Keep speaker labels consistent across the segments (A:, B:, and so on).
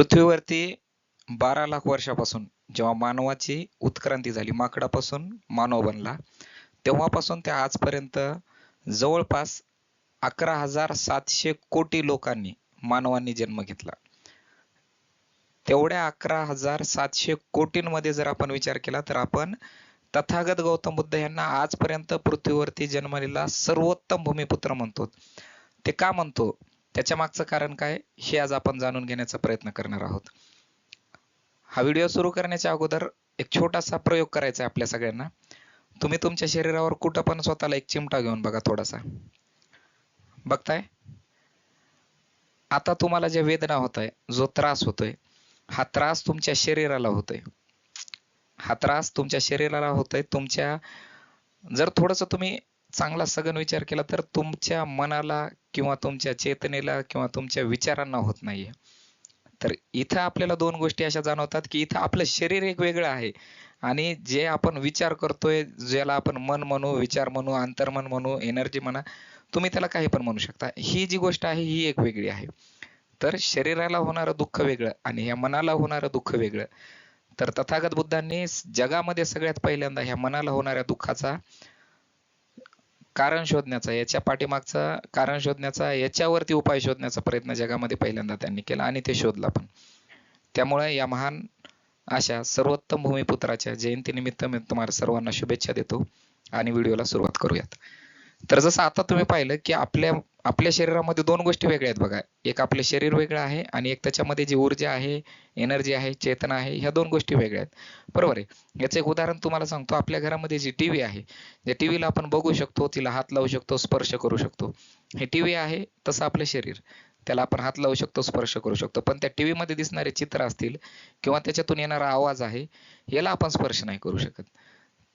A: पृथ्वीवरती बारा लाख वर्षापासून जेव्हा मानवाची उत्क्रांती झाली माकडापासून मानव बनला तेव्हापासून ते आजपर्यंत जवळपास अकरा हजार सातशे कोटी लोकांनी मानवांनी जन्म घेतला. तेवढ्या अकरा हजार सातशे कोटींमध्ये जर आपण विचार केला तर आपण तथागत गौतम बुद्ध यांना आजपर्यंत पृथ्वीवरती जन्मलेला सर्वोत्तम भूमिपुत्र म्हणतो. ते का म्हणतो? त्याच्या मागचं कारण काय? हे आज आपण जाणून घेण्याचा प्रयत्न करणार आहोत. हा व्हिडिओ सुरू करण्याच्या अगोदर एक छोटासा प्रयोग करायचा आहे आपल्या सगळ्यांना. तुम्ही तुमच्या शरीरावर कुठं पण स्वतःला एक चिमटा घेऊन बघा थोडासा. बघताय? आता तुम्हाला जे वेदना होत आहे जो त्रास होतोय हा त्रास तुमच्या शरीराला होतोय. हा त्रास तुमच्या शरीराला होतोय तुमच्या जर थोडस तुम्ही चांगला सगन विचार केला तर तुमच्या मनाला किंवा तुमच्या चेतनेला किंवा तुमच्या विचारांना होत नाहीये. तर इथं आपल्याला दोन गोष्टी अशा जाणवतात की इथं आपलं शरीर एक वेगळं आहे आणि जे आपण विचार करतोय ज्याला आपण मन म्हणू विचार म्हणू अंतर्मन म्हणू एनर्जी म्हणा तुम्ही त्याला काही पण म्हणू शकता. ही जी गोष्ट आहे ही एक वेगळी आहे. तर शरीराला होणारं दुःख वेगळं आणि ह्या मनाला होणारं दुःख वेगळं. तर तथागत बुद्धांनी जगामध्ये सगळ्यात पहिल्यांदा ह्या मनाला होणाऱ्या दुःखाचा कारण शोधण्याचा याच्या पाठीमागचा कारण शोधण्याचा याच्यावरती उपाय शोधण्याचा प्रयत्न जगामध्ये पहिल्यांदा त्यांनी केला आणि ते शोधला पण. त्यामुळे या महान अशा सर्वोत्तम भूमिपुत्राच्या जयंतीनिमित्त मी तुम्हाला सर्वांना शुभेच्छा देतो आणि व्हिडिओला सुरुवात करूयात. तर जसं आता तुम्ही पाहिलं की आपल्या आपल्या शरीरामध्ये दोन गोष्टी वेगळ्या आहेत बघा. एक आपले शरीर वेगळं आहे आणि एक त्याच्यामध्ये जी ऊर्जा आहे एनर्जी आहे चेतना आहे ह्या दोन गोष्टी वेगळ्या आहेत. बरोबर आहे? याचं एक उदाहरण तुम्हाला सांगतो. आपल्या घरामध्ये जी टी व्ही आहे ज्या टी व्हीला आपण बघू शकतो तिला हात लावू शकतो स्पर्श करू शकतो. हे टी व्ही आहे तसं आपलं शरीर. त्याला आपण हात लावू शकतो स्पर्श करू शकतो. पण त्या टी व्हीमध्ये दिसणारे चित्र असतील किंवा त्याच्यातून येणारा आवाज आहे याला आपण स्पर्श नाही करू शकत.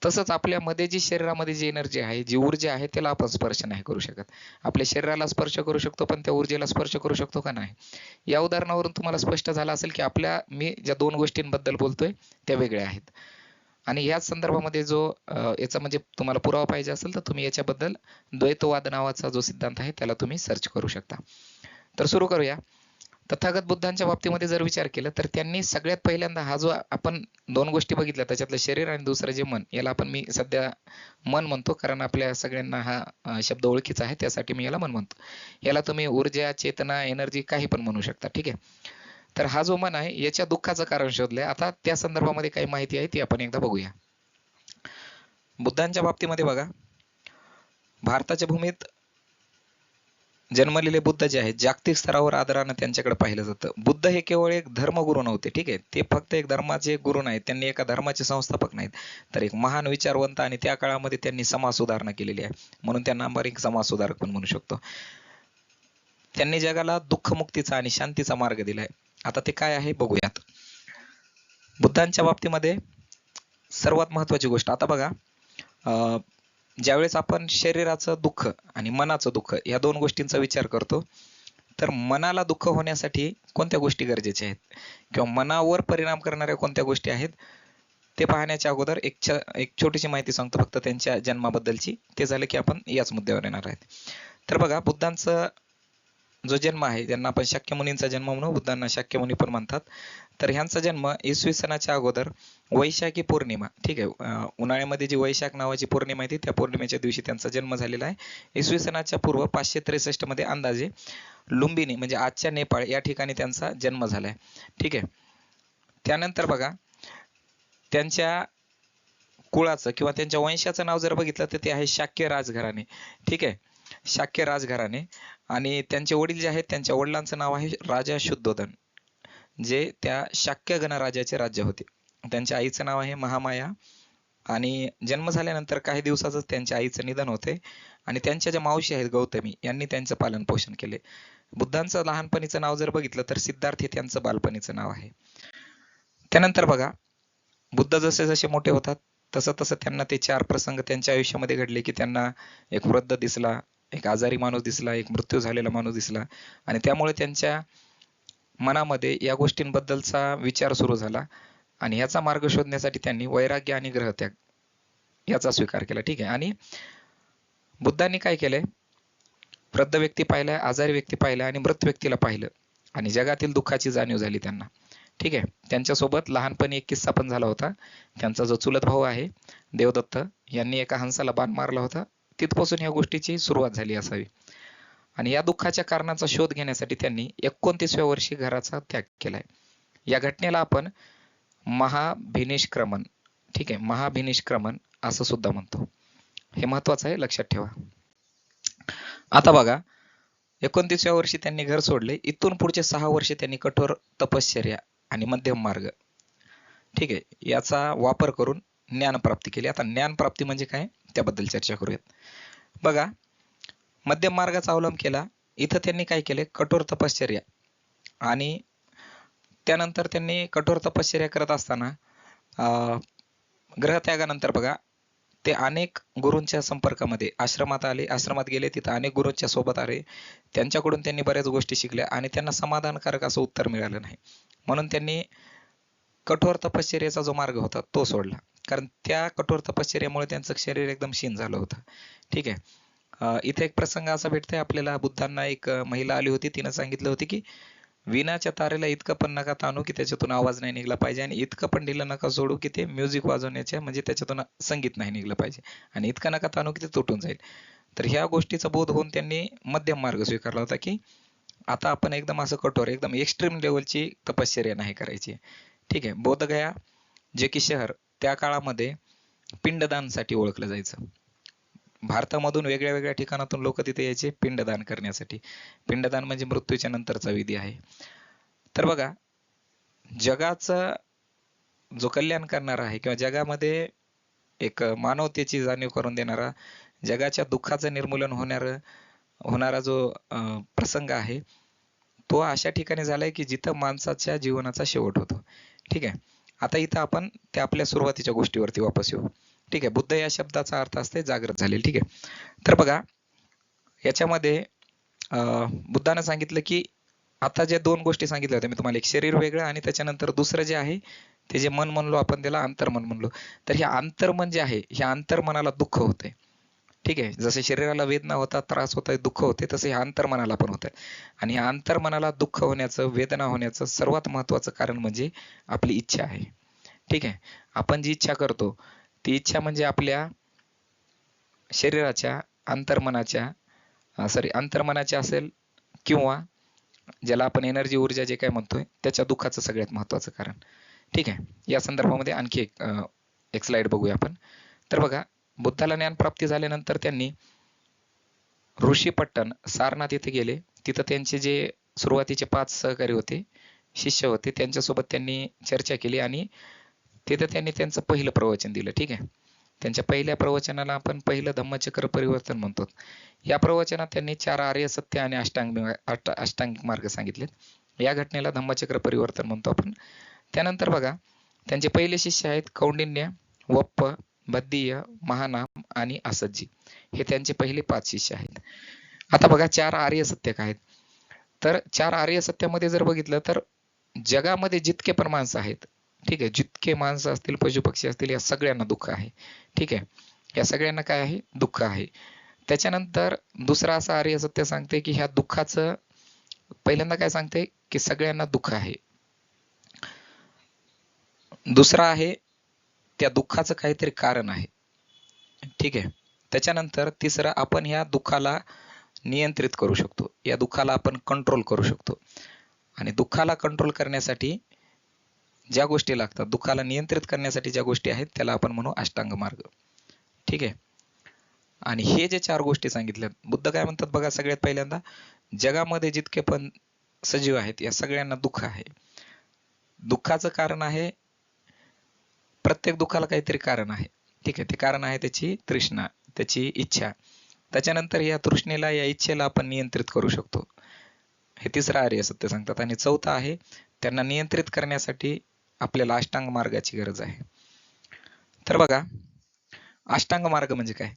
A: तसंच आपल्यामध्ये जी शरीरामध्ये जी एनर्जी आहे जी ऊर्जा आहे त्याला आपण स्पर्श नाही करू शकत. आपल्या शरीराला स्पर्श करू शकतो पण त्या ऊर्जेला स्पर्श करू शकतो का नाही? या उदाहरणावरून तुम्हाला स्पष्ट झालं असेल की आपल्या मी ज्या दोन गोष्टींबद्दल बोलतोय त्या वेगळ्या आहेत. आणि याच संदर्भामध्ये जो याचा म्हणजे तुम्हाला पुरावा पाहिजे असेल तर तुम्ही याच्याबद्दल द्वैतवाद नावाचा जो सिद्धांत आहे त्याला तुम्ही सर्च करू शकता. तर सुरू करूया. तथागत बुद्धांच्या बाबतीमध्ये जर विचार केला तर त्यांनी सगळ्यात पहिल्यांदा हा जो आपण दोन गोष्टी बघितल्या त्याच्यातलं शरीर आणि दुसरं जे मन याला आपण मी सध्या मन म्हणतो कारण आपल्या सगळ्यांना हा शब्द ओळखीचा आहे त्यासाठी मी याला मन म्हणतो. याला तुम्ही ऊर्जा चेतना एनर्जी काही पण म्हणू शकता ठीक आहे? तर हा जो मन आहे याच्या दुःखाचं कारण शोधलंय. आता त्या संदर्भामध्ये काही माहिती आहे ती आपण एकदा बघूया. बुद्धांच्या बाबतीमध्ये बघा. भारताच्या भूमीत जन्मलेले बुद्ध जे आहेत जागतिक स्तरावर आदरानं त्यांच्याकडे पाहिलं जातं. बुद्ध हे केवळ एक धर्मगुरू नव्हते ठीक आहे? ते फक्त एक धर्माचे गुरु नाहीत. त्यांनी एका धर्माचे संस्थापक नाहीत. तर एक महान विचारवंत आणि त्या काळामध्ये त्यांनी समाज सुधारणा केलेली आहे. म्हणून त्यांना आपण एक समाज सुधारक पण म्हणू शकतो. त्यांनी जगाला दुःखमुक्तीचा आणि शांतीचा मार्ग दिलाय आता ते काय आहे बघूयात. बुद्धांच्या बाबतीमध्ये सर्वात महत्वाची गोष्ट आता बघा ज्यावेळेस आपण शरीराचं दुःख आणि मनाचं दुःख या दोन गोष्टींचा विचार करतो तर मनाला दुःख होण्यासाठी कोणत्या गोष्टी गरजेच्या आहेत? किंवा मनावर परिणाम करणाऱ्या कोणत्या गोष्टी आहेत? ते पाहण्याच्या अगोदर एक छ एक छोटीशी माहिती सांगतो फक्त त्यांच्या जन्माबद्दलची. ते झालं की आपण याच मुद्द्यावर येणार आहेत. तर बघा बुद्धांचं जो जन्म आहे ज्यांना आपण शाक्यमुनींचा जन्म म्हणू बुद्धांना शाक्यमुनी पण म्हणतात. तर ह्यांचा जन्म इसवी सणाच्या अगोदर वैशाखी पौर्णिमा ठीक आहे. उन्हाळ्यामध्ये जी वैशाख नावाची पौर्णिमा आहे त्या पौर्णिमेच्या दिवशी त्यांचा जन्म झालेला आहे. इसवी सणाच्या पूर्व पाचशे त्रेसष्टमध्ये अंदाजे लुंबिनी म्हणजे आजच्या नेपाळ या ठिकाणी त्यांचा जन्म झालाय. ठीक आहे. त्यानंतर बघा त्यांच्या कुळाचं किंवा त्यांच्या वंशाचं नाव जर बघितलं तर ते आहे शाक्य राजघराणे. ठीक आहे. शाक्य राजघराणे. आणि त्यांचे वडील जे आहेत त्यांच्या वडिलांचं नाव आहे राजा शुद्धोधन जे त्या शाक्य गणराजाचे राज्य होते. त्यांच्या आईचं नाव आहे महामाया आणि जन्म झाल्यानंतर काही दिवसातच त्यांच्या आईचं निधन होते आणि त्यांच्या ज्या मावशी आहेत गौतमी यांनी त्यांचं पालन पोषण केले. बुद्धांचं लहानपणीचं नाव जर बघितलं तर सिद्धार्थ हे त्यांचं बालपणीचं नाव आहे. त्यानंतर बघा बुद्ध जसे जसे मोठे होतात तसं तसं त्यांना ते चार प्रसंग त्यांच्या आयुष्यामध्ये घडले की त्यांना एक वृद्ध दिसला एक आजारी माणूस दिसला एक मृत्यू झालेला माणूस दिसला. आणि त्यामुळे त्यांच्या मनामध्ये या गोष्टींबद्दलचा विचार सुरू झाला आणि याचा मार्ग शोधण्यासाठी त्यांनी वैराग्य आणि ग्रहत्याग याचा स्वीकार केला. ठीक आहे. आणि बुद्धांनी काय केलंय? वृद्ध व्यक्ती पाहिलाय आजारी व्यक्ती पाहिलाय आणि मृत व्यक्तीला पाहिलं आणि जगातील दुःखाची जाणीव झाली त्यांना. ठीक आहे. त्यांच्यासोबत लहानपणी एक किस्सा पण झाला होता. त्यांचा जो चुलत भाऊ आहे देवदत्त यांनी एका हंसाला बाण मारला होता. तिथपासून या गोष्टीची सुरुवात झाली असावी. आणि या दुःखाच्या कारणाचा शोध घेण्यासाठी त्यांनी एकोणतीसव्या वर्षी घराचा त्याग केलाय. या घटनेला आपण महाभिनिष्क्रमण ठीक आहे महाभिनिष्क्रमण असं सुद्धा म्हणतो. हे महत्वाचं आहे लक्षात ठेवा. आता बघा एकोणतीसव्या वर्षी त्यांनी घर सोडले. इथून पुढचे सहा वर्षे त्यांनी कठोर तपश्चर्या आणि मध्यम मार्ग ठीक आहे याचा वापर करून ज्ञानप्राप्ती केली. आता ज्ञानप्राप्ती म्हणजे काय? त्याबद्दल चर्चा करूयात. बघा मध्यम मार्गाचा अवलंब केला इथं त्यांनी काय केले कठोर तपश्चर्या. आणि त्यानंतर त्यांनी कठोर तपश्चर्या करत असताना अं, ग्रहत्यागानंतर बघा ते अनेक गुरूंच्या संपर्कामध्ये आश्रमात आले आश्रमात गेले तिथं अनेक गुरूंच्या सोबत आले त्यांच्याकडून त्यांनी बऱ्याच गोष्टी शिकल्या आणि त्यांना समाधानकारक असं उत्तर मिळालं नाही. म्हणून त्यांनी कठोर तपश्चर्याचा जो मार्ग होता तो सोडला. कारण त्या कठोर तपश्चर्यामुळे त्यांचं शरीर एकदम क्षीण झालं होतं. ठीक आहे. इथे एक प्रसंग असा भेटतोय. आपल्याला बुद्धांना एक महिला आली होती. तिनं सांगितलं होती की विनाच्या तारेला इतकं पण नका ताणू की त्याच्यातून आवाज नाही निघला पाहिजे आणि इतकं पण ढिलं नका सोडू की ते म्युझिक वाजवण्याचे म्हणजे त्याच्यातून संगीत नाही निघलं पाहिजे आणि इतकं नका ताणू की ते तुटून जाईल. तर ह्या गोष्टीचा बोध होऊन त्यांनी मध्यम मार्ग स्वीकारला होता की आता आपण एकदम असं कठोर एकदम एक्स्ट्रीम लेवलची तपश्चर्या नाही करायची. ठीक आहे. बोधगया जे की शहर त्या काळामध्ये पिंडदानसाठी ओळखलं जायचं. भारतामधून वेगळ्या वेगळ्या ठिकाणातून लोक तिथे यायचे पिंडदान करण्यासाठी. पिंडदान म्हणजे मृत्यूच्या नंतरचा विधी आहे. तर बघा जगाचा जो कल्याण करणारा आहे किंवा जगामध्ये एक मानवतेची जाणीव करून देणारा जगाच्या दुःखाचं निर्मूलन होणार होणारा जो प्रसंग आहे तो अशा ठिकाणी झालाय की जिथं माणसाच्या जीवनाचा शेवट होतो. ठीक आहे? आता इथं आपण त्या आपल्या सुरुवातीच्या गोष्टीवरती वापस येऊ. ठीक आहे बुद्ध या शब्दाचा अर्थ असते जागृत झाले ठीक आहे. तर बघा याच्यामध्ये बुद्धानं सांगितलं की आता ज्या दोन गोष्टी सांगितल्या होत्या मी तुम्हाला एक शरीर वेगळं आणि त्याच्यानंतर दुसरं जे आहे ते जे मन म्हणलो आपण त्याला अंतर्मन म्हणलो. तर हे अंतर्मन जे आहे ह्या अंतर्मनाला दुःख होते ठीक आहे जसे शरीराला वेदना होतात त्रास होत दुःख होते तसे ह्या अंतर्मनाला पण होतं आणि ह्या अंतर्मनाला दुःख होण्याचं वेदना होण्याचं सर्वात महत्वाचं कारण म्हणजे आपली इच्छा आहे. ठीक आहे आपण जी इच्छा करतो ती इच्छा म्हणजे आपल्या शरीराच्या अंतर्मनाच्या सॉरी अंतर्मनाच्या असेल किंवा ज्याला आपण एनर्जी ऊर्जा जे काय म्हणतोय त्याच्या दुःखाचं सगळ्यात महत्वाचं कारण. ठीक आहे या संदर्भामध्ये आणखी एक एक स्लाइड बघूया आपण. तर बघा बुद्धाला ज्ञानप्राप्ती झाल्यानंतर त्यांनी ऋषीपट्टण सारनाथ येथे गेले. तिथं त्यांचे जे सुरुवातीचे पाच सहकारी होते शिष्य होते त्यांच्यासोबत त्यांनी चर्चा केली आणि तिथं त्यांनी त्यांचं पहिलं प्रवचन दिलं. ठीक आहे? त्यांच्या पहिल्या प्रवचनाला आपण पहिलं धम्मचक्र परिवर्तन म्हणतो. या प्रवचनात त्यांनी चार आर्य सत्य आणि अष्टांग अष्ट- अष्टांगिक मार्ग सांगितलेत. या घटनेला धम्मचक्र परिवर्तन म्हणतो आपण. त्यानंतर बघा त्यांचे पहिले शिष्य आहेत कौंडिन्य वप्प बद्दीय महानाम आणि असज्जी हे त्यांचे पहिले पाच शिष्य आहेत. आता बघा चार आर्य सत्यक आहेत. तर चार आर्य सत्यामध्ये जर बघितलं तर जगामध्ये जितके पण माणसं आहेत ठीक आहे जितके माणसं असतील पशु पक्षी असतील या सगळ्यांना दुःख आहे ठीक आहे. या सगळ्यांना काय आहे? दुःख आहे. त्याच्यानंतर दुसरा असा आर्य सत्य सांगते की ह्या दुःखाचं पहिल्यांदा काय सांगते? की सगळ्यांना दुःख आहे. दुसरा आहे त्या दुःखाचं काहीतरी कारण आहे. ठीक आहे? त्याच्यानंतर तिसरं आपण ह्या दुःखाला नियंत्रित करू शकतो. या दुःखाला आपण कंट्रोल करू शकतो. आणि दुःखाला कंट्रोल करण्यासाठी ज्या गोष्टी लागतात दुःखाला नियंत्रित करण्यासाठी ज्या गोष्टी आहेत त्याला आपण म्हणू अष्टांग मार्ग. ठीक आहे? आणि हे जे चार गोष्टी सांगितल्या बुद्ध काय म्हणतात बघा सगळ्यात पहिल्यांदा? जगामध्ये जितके पण सजीव आहेत या सगळ्यांना दुःख आहे. दुःखाचं कारण आहे प्रत्येक दुःखाला काहीतरी कारण आहे. ठीक आहे ते कारण आहे त्याची तृष्णा त्याची इच्छा. त्याच्यानंतर या तृष्णेला या इच्छेला आपण नियंत्रित करू शकतो. हे तिसरं आर्य सत्य सांगतात. आणि चौथं आहे त्यांना नियंत्रित करण्यासाठी आपल्याला अष्टांग मार्गाची गरज आहे. तर बघा अष्टांग मार्ग म्हणजे काय?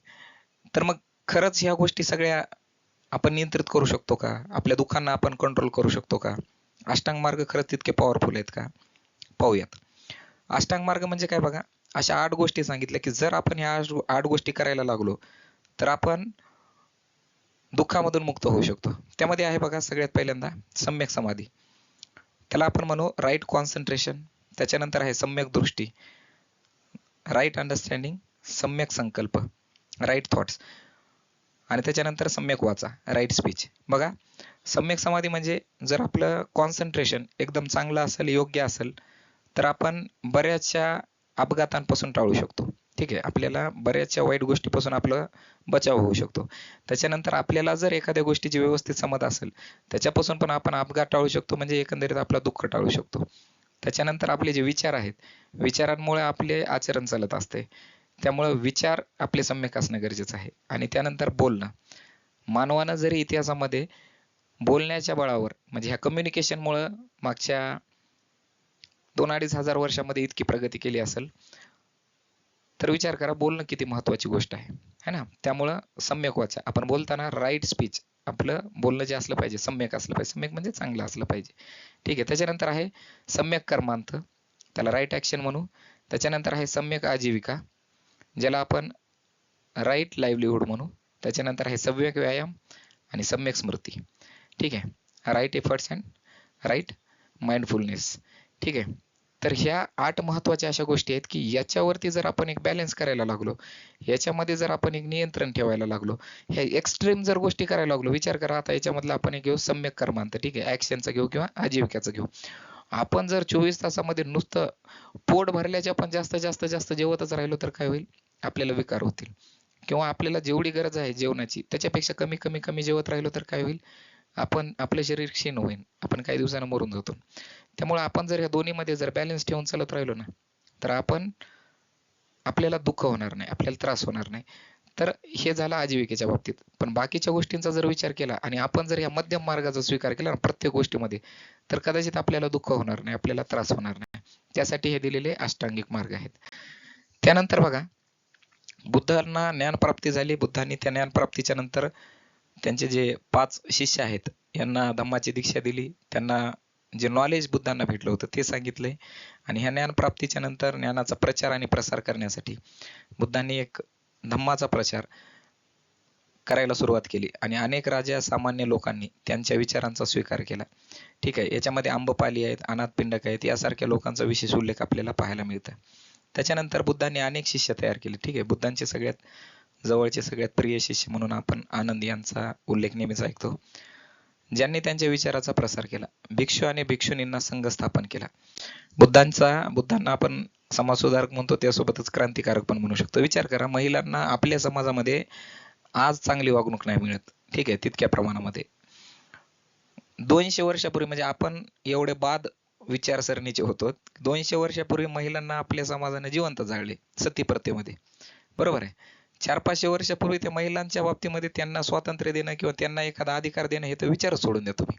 A: तर मग खरंच ह्या गोष्टी सगळ्या आपण नियंत्रित करू शकतो का? आपल्या दुःखांना आपण कंट्रोल करू शकतो का? अष्टांग मार्ग खरंच तितके पॉवरफुल आहेत का? पाहूयात. अष्टांग मार्ग म्हणजे काय बघा? अशा आठ गोष्टी सांगितल्या की जर आपण ह्या आठ- आठ गोष्टी करायला लागलो तर आपण दुःखामधून मुक्त होऊ शकतो. त्यामध्ये आहे बघा सगळ्यात पहिल्यांदा सम्यक समाधी. त्याला आपण म्हणू राईट कॉन्सन्ट्रेशन त्याच्यानंतर आहे सम्यक दृष्टी. राईट अंडरस्टँडिंग सम्यक संकल्प. राईट थॉट्स आणि त्याच्यानंतर सम्यक वाचा राईट स्पीच बघा सम्यक समाधी म्हणजे जर आपलं कॉन्सन्ट्रेशन एकदम चांगलं असेल योग्य असेल तर आपण बऱ्याचशा अपघातांपासून टाळू शकतो. ठीक आहे? आपल्याला बऱ्याचशा वाईट गोष्टीपासून आपलं बचाव होऊ शकतो. त्याच्यानंतर आपल्याला जर एखाद्या गोष्टीची व्यवस्थित समज असेल त्याच्यापासून पण आपण अपघात टाळू शकतो म्हणजे एकंदरीत आपला दुःख टाळू शकतो. त्याच्यानंतर आपले जे विचार आहेत विचारांमुळे आपले आचरण चालत असते. त्यामुळं विचार आपले सम्यक असणं गरजेचं आहे. आणि त्यानंतर बोलणं. मानवानं जरी इतिहासामध्ये बोलण्याच्या बळावर म्हणजे ह्या कम्युनिकेशनमुळं मागच्या दोन अडीच हजार वर्षामध्ये इतकी प्रगती केली असेल तर विचार करा बोलणं किती महत्वाची गोष्ट आहे. है ना? त्यामुळं सम्यक वाचा. आपण बोलताना राईट स्पीच आपलं बोलणं जे असलं पाहिजे सम्यक असलं पाहिजे. सम्यक म्हणजे चांगलं असलं पाहिजे. ठीक आहे त्याच्यानंतर आहे सम्यक कर्मांत. त्याला राईट ॲक्शन म्हणू. त्याच्यानंतर आहे सम्यक आजीविका ज्याला आपण राईट लाईव्हलीहूड म्हणू. त्याच्यानंतर आहे सम्यक व्यायाम आणि सम्यक स्मृती. ठीक आहे? Right efforts and right mindfulness ठीक आहे? तर ह्या आठ महत्त्वाच्या अशा गोष्टी आहेत की याच्यावरती जर आपण एक बॅलन्स करायला लागलो याच्यामध्ये जर आपण एक नियंत्रण ठेवायला लागलो ह्या एक्स्ट्रीम जर गोष्टी करायला लागलो विचार करा आता याच्यामधला आपण एक घेऊ सम्यक कर्मांत ठीक आहे? ॲक्शनचं घेऊ किंवा आजीविकाचं घेऊ. आपण जर चोवीस तासामध्ये नुसतं पोट भरल्याच्या पण जास्त जास्त जास्त जेवतच राहिलो तर काय होईल? आपल्याला विकार होतील. किंवा आपल्याला जेवढी गरज आहे जेवणाची त्याच्यापेक्षा कमी कमी कमी जेवत राहिलो तर काय होईल? आपण आपलं शरीर क्षीण होईल आपण काही दिवसानं मरून जातो. त्यामुळे आपण जर ह्या दोन्हीमध्ये जर बॅलन्स ठेवून चालत राहिलो ना तर आपण आपल्याला दुःख होणार नाही आपल्याला त्रास होणार नाही. तर हे झालं आजीविकेच्या बाबतीत. पण बाकीच्या गोष्टींचा जर विचार केला आणि आपण जर या मध्यम मार्गाचा स्वीकार केला ना प्रत्येक गोष्टीमध्ये तर कदाचित आपल्याला दुःख होणार नाही आपल्याला त्रास होणार नाही. त्यासाठी हे दिलेले अष्टांगिक मार्ग आहेत. त्यानंतर बघा बुद्धांना ज्ञानप्राप्ती झाली. बुद्धांनी त्या ज्ञानप्राप्तीच्या नंतर त्यांचे जे पाच शिष्य आहेत यांना धम्माची दीक्षा दिली. त्यांना जे नॉलेज बुद्धांना भेटलं होतं ते सांगितलंय. आणि ह्या ज्ञानप्राप्तीच्या नंतर ज्ञानाचा प्रचार आणि प्रसार करण्यासाठी बुद्धांनी एक धम्माचा प्रचार करायला सुरुवात केली. आणि अनेक राजा सामान्य लोकांनी त्यांच्या विचारांचा स्वीकार केला. ठीक आहे याच्यामध्ये आंबपाली आहेत अनाथपिंडक आहेत यासारख्या लोकांचा विशेष उल्लेख आपल्याला पाहायला मिळतं त्याच्यानंतर बुद्धांनी अनेक शिष्य तयार केले. ठीक आहे बुद्धांचे सगळ्यात जवळचे सगळ्यात प्रिय शिष्य म्हणून आपण आनंद यांचा उल्लेख नेहमीच ऐकतो. ज्यांनी त्यांच्या विचाराचा प्रसार केला. भिक्षू आणि भिक्षुनींना संघ स्थापन केला. बुद्धांचा बुद्धांना आपण समाजसुधारक म्हणतो त्यासोबतच क्रांतिकारक पण म्हणू शकतो. विचार करा महिलांना आपल्या समाजामध्ये आज चांगली वागणूक नाही मिळत. ठीक आहे तितक्या प्रमाणामध्ये. दोनशे वर्षापूर्वी म्हणजे आपण एवढे बाद विचारसरणीचे होतो. दोनशे वर्षापूर्वी महिलांना आपल्या समाजाने जिवंत जाळले सती प्रथेमध्ये. बरोबर आहे. चार पाचशे वर्षापूर्वी त्या महिलांच्या बाबतीमध्ये त्यांना स्वातंत्र्य देणं किंवा त्यांना एखादा अधिकार देणं हे तर विचार सोडून द्या तुम्ही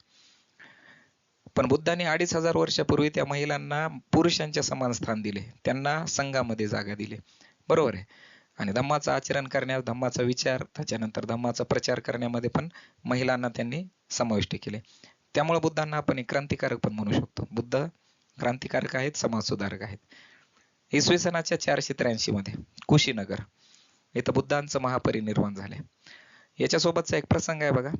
A: पण बुद्धांनी अडीच हजार वर्षापूर्वी त्या महिलांना पुरुषांच्या समान स्थान दिले. त्यांना संघामध्ये जागा दिली. बरोबर आहे? आणि धम्माचं आचरण करण्यास धम्माचा विचार त्याच्यानंतर धम्माचा प्रचार करण्यामध्ये पण महिलांना त्यांनी समाविष्ट केले. त्यामुळे बुद्धांना आपण एक क्रांतिकारक पण म्हणू शकतो. बुद्ध क्रांतिकारक आहेत समाज सुधारक आहेत. इसवी सनाच्या चारशे त्र्याऐंशी मध्ये कुशीनगर इथं बुद्धांचं महापरिनिर्वाण झाले याच्यासोबतचा एक प्रसंग आहे बघा.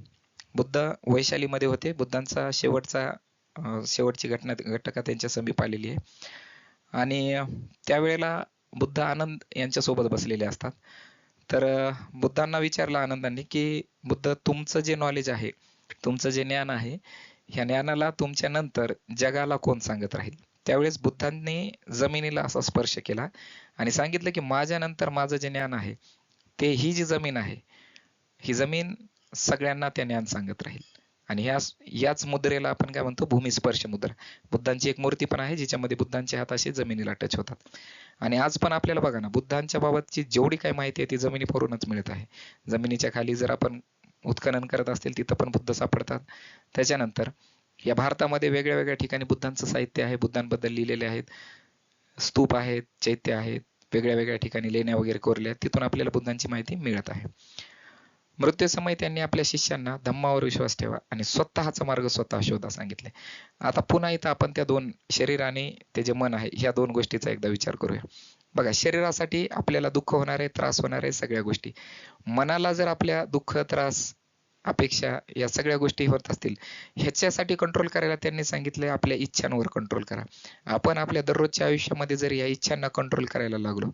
A: बुद्ध वैशालीमध्ये होते. बुद्धांचा शेवटचा शेवटची घटना घटका त्यांच्या समीप आलेली आहे. आणि त्यावेळेला बुद्ध आनंद यांच्यासोबत बसलेले असतात. तर बुद्धांना विचारलं आनंदांनी की बुद्ध तुमचं जे नॉलेज आहे तुमचं जे ज्ञान आहे ह्या ज्ञानाला तुमच्या नंतर जगाला कोण सांगत राहील? त्यावेळेस बुद्धांनी जमिनीला असा स्पर्श केला. आणि सांगितलं की माझ्यानंतर माझं जे ज्ञान आहे ते ही जी जमीन आहे ही जमीन सगळ्यांना ते ज्ञान सांगत राहील. आणि ह्या याच मुद्रेला आपण काय म्हणतो? भूमिस्पर्श मुद्रा. बुद्धांची एक मूर्ती पण आहे जिच्यामध्ये बुद्धांचे हात असे जमिनीला टच होतात. आणि आज पण आपल्याला बघा ना बुद्धांच्या बाबतची जेवढी काही माहिती आहे ती जमिनीवरूनच मिळत आहे. जमिनीच्या खाली जर आपण उत्खनन करत असतील तिथं पण बुद्ध सापडतात. त्याच्यानंतर या भारतामध्ये वेगळ्या वेगळ्या ठिकाणी बुद्धांचं साहित्य आहे बुद्धांबद्दल लिहिलेले आहेत. स्तूप आहेत चैत्य आहेत वेगळ्या वेगळ्या ठिकाणी लेण्या वगैरे कोरल्या तिथून आपल्याला बुद्धांची माहिती मिळत आहे. मृत्यूसमय त्यांनी आपल्या शिष्यांना धम्मावर विश्वास ठेवा आणि स्वतःचा मार्ग स्वतः शोधा सांगितले. आता पुन्हा इथं आपण त्या दोन शरीर आणि ते जे मन आहे ह्या दोन गोष्टीचा एकदा विचार करूया. बघा शरीरासाठी आपल्याला दुःख होणार आहे त्रास होणार आहे सगळ्या गोष्टी. मनाला जर आपल्या दुःख त्रास अपेक्षा या सगळ्या गोष्टी होत असतील ह्याच्यासाठी कंट्रोल करायला त्यांनी सांगितलंय आपल्या इच्छांवर कंट्रोल करा. आपण आपल्या दररोजच्या आयुष्यामध्ये जर या इच्छांना कंट्रोल करायला लागलो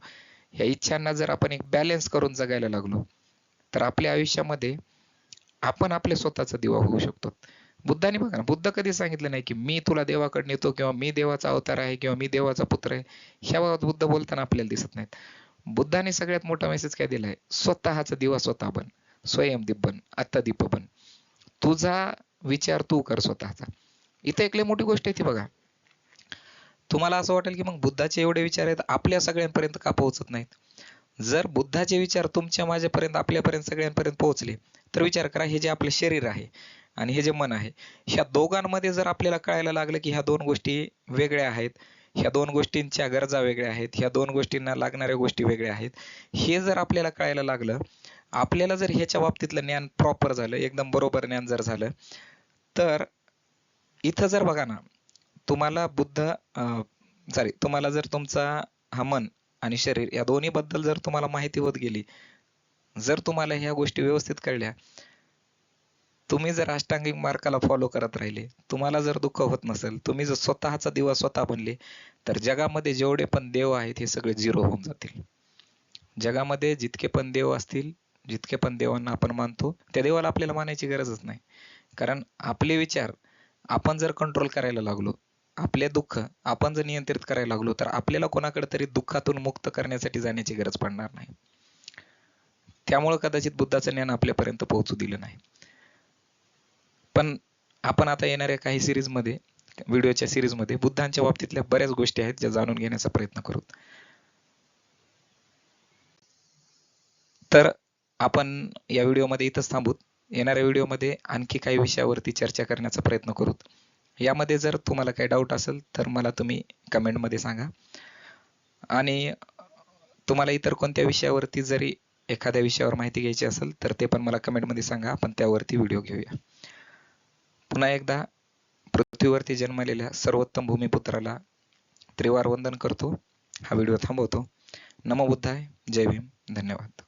A: या इच्छांना जर आपण एक बॅलेन्स करून जगायला लागलो तर आपल्या आयुष्यामध्ये आपण आपल्या स्वतःचा दिवा होऊ शकतो. बुद्धाने बघा ना बुद्ध कधी सांगितलं नाही की मी तुला देवाकडे नेतो किंवा मी देवाचा अवतार आहे किंवा मी देवाचा पुत्र आहे ह्या बाबत बुद्ध बोलताना आपल्याला दिसत नाहीत. बुद्धाने सगळ्यात मोठा मेसेज काय दिलाय? स्वतःचा दिवा स्वतः बन स्वयंदीप बन आत्तादीप बन. तुझा विचार तू कर स्वतःचा. इथे एक मोठी गोष्ट आहे ती बघा. तुम्हाला असं वाटेल की मग बुद्धाचे एवढे विचार आहेत आपल्या सगळ्यांपर्यंत का पोहोचत नाहीत? जर बुद्धाचे विचार तुमच्या माझ्यापर्यंत आपल्यापर्यंत सगळ्यांपर्यंत पोहोचले तर विचार करा हे जे आपले शरीर आहे आणि हे जे मन आहे ह्या दोघांमध्ये जर आपल्याला कळायला लागलं की ह्या दोन गोष्टी वेगळ्या आहेत ह्या दोन गोष्टींच्या गरजा वेगळ्या आहेत ह्या दोन गोष्टींना लागणाऱ्या गोष्टी वेगळ्या आहेत हे जर आपल्याला कळायला लागलं आपल्याला जर ह्याच्या बाबतीतलं ज्ञान प्रॉपर झालं एकदम बरोबर ज्ञान जर झालं तर इथं जर बघा ना तुम्हाला बुद्ध सॉरी तुम्हाला जर तुमचा हा मन आणि शरीर या दोन्ही बद्दल जर तुम्हाला माहिती होत गेली जर तुम्हाला ह्या गोष्टी व्यवस्थित कळल्या तुम्ही जर अष्टांगिक मार्गाला फॉलो करत राहिले तुम्हाला जर दुःख होत नसेल तुम्ही जर स्वतःचा दिवा स्वतः बनले तर जगामध्ये जेवढे पण देव आहेत हे सगळे झिरो होऊन जातील. जगामध्ये जितके पण देव असतील जितके पण देवांना आपण मानतो त्या देवाला आपल्याला मानायची गरजच नाही. कारण आपले विचार आपण जर कंट्रोल करायला लागलो आपले दुःख आपण जर नियंत्रित करायला लागलो तर आपल्याला कोणाकडे तरी दुःखातून मुक्त करण्यासाठी जाण्याची गरज पडणार नाही. त्यामुळे कदाचित बुद्धाचं ज्ञान आपल्यापर्यंत पोहोचू दिलं नाही. पण आपण आता येणाऱ्या काही सिरीजमध्ये व्हिडिओच्या सिरीजमध्ये बुद्धांच्या बाबतीतल्या बऱ्याच गोष्टी आहेत ज्या जाणून घेण्याचा प्रयत्न करू. तर आपण या व्हिडिओमध्ये इथंच थांबूत. येणाऱ्या व्हिडिओमध्ये आणखी काही विषयावरती चर्चा करण्याचा प्रयत्न करू यामध्ये जर तुम्हाला काही डाऊट असेल तर मला तुम्ही कमेंटमध्ये सांगा. आणि तुम्हाला इतर कोणत्या विषयावरती जरी एखाद्या विषयावर माहिती घ्यायची असेल तर ते पण मला कमेंटमध्ये सांगा. आपण त्यावरती व्हिडिओ घेऊया. पुन्हा एकदा पृथ्वीवरती जन्मलेल्या सर्वोत्तम भूमिपुत्राला त्रिवार वंदन करतो. हा व्हिडिओ थांबवतो. नमो बुद्धाय. जय भीम. धन्यवाद.